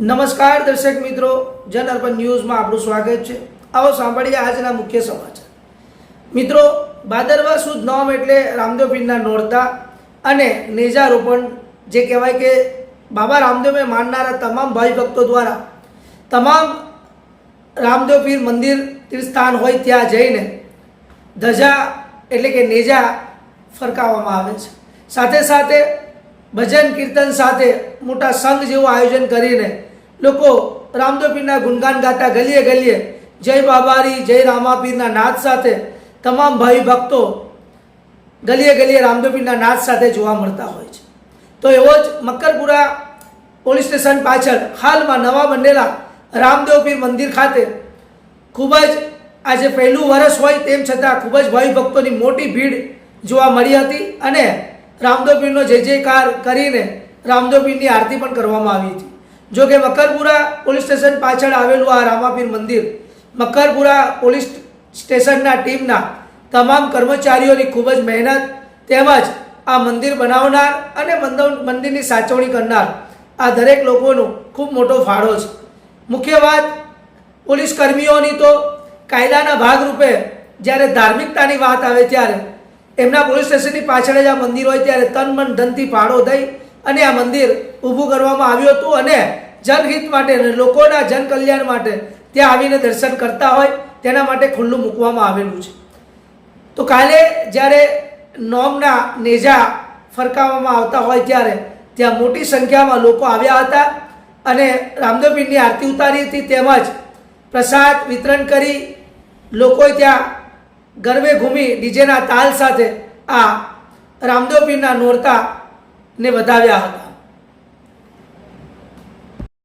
નમસ્કાર દર્શક મિત્રો, જન અર્પણ ન્યૂઝમાં આપણું સ્વાગત છે. આવો સાંભળીએ આજના મુખ્ય સમાચાર. મિત્રો, ભાદરવા સુદ નોમ એટલે રામદેવ પીરના નોરતા અને નેજારોપણ, જે કહેવાય કે બાબા રામદેવને માનનારા તમામ ભાઈ ભક્તો દ્વારા તમામ રામદેવ પીર મંદિર તીર્થસ્થાન હોય ત્યાં જઈને ધજા એટલે કે નેજા ફરકાવવામાં આવે છે. સાથે સાથે ભજન કીર્તન સાથે મોટા સંઘ જેવું આયોજન કરીને લોકો રામદેવ પીરના ગુણગાન ગાતા ગલીએ ગલીએ જય બાબારી, જય રામાપીરના નાદ સાથે તમામ ભાઈ ભક્તો ગલીએ ગલીએ રામદેવ પીરના નાદ સાથે જોવા મળતા હોય છે. તો એવો જ મકરપુરા પોલીસ સ્ટેશન પાછળ હાલમાં નવા બનેલા રામદેવ પીર મંદિર ખાતે ખૂબ જ આજે પહેલું વર્ષ હોય તેમ છતાં ખૂબ જ ભાઈ ભક્તોની મોટી ભીડ જોવા મળી હતી અને રામદેવ પીરનો જય જયકાર કરીને રામદેવ પીરની આરતી પણ કરવામાં આવી હતી. જો કે મકરપુરા પોલીસ સ્ટેશન પાછળ આવેલું આ રામાપીર મંદિર, મકરપુરા પોલીસ સ્ટેશનના ટીમના તમામ કર્મચારીઓની ખૂબ જ મહેનત તેમજ આ મંદિર બનાવનાર અને મંદ- મંદિરની સાચવણી કરનાર આ દરેક લોકોનો ખૂબ મોટો ફાળો છે. મુખ્ય વાત, પોલીસ કર્મીઓની તો કાયદાના ભાગરૂપે જ્યારે ધાર્મિકતાની વાત આવે ત્યારે એમના પોલીસ સ્ટેશનની પાછળ જ આ મંદિર હોય ત્યારે તન મન ધનથી ફાળો દઈ અને આ મંદિર ઊભું કરવામાં આવ્યું હતું અને જનહિત માટે અને લોકોના જન કલ્યાણ માટે ત્યાં આવીને દર્શન કરતા હોય, તેના માટે ખુલ્લું મૂકવામાં આવેલું છે. તો કાલે જ્યારે નોમના નેજા ફરકાવવામાં આવતા હોય ત્યારે ત્યાં મોટી સંખ્યામાં લોકો આવ્યા હતા અને રામદેવપીરની આરતી ઉતારી હતી, તેમજ પ્રસાદ વિતરણ કરી લોકોએ ત્યાં ગરબે ઘૂમી ડીજેના તાલ સાથે આ રામદેવપીરના નોરતાને વધાવ્યા હતા.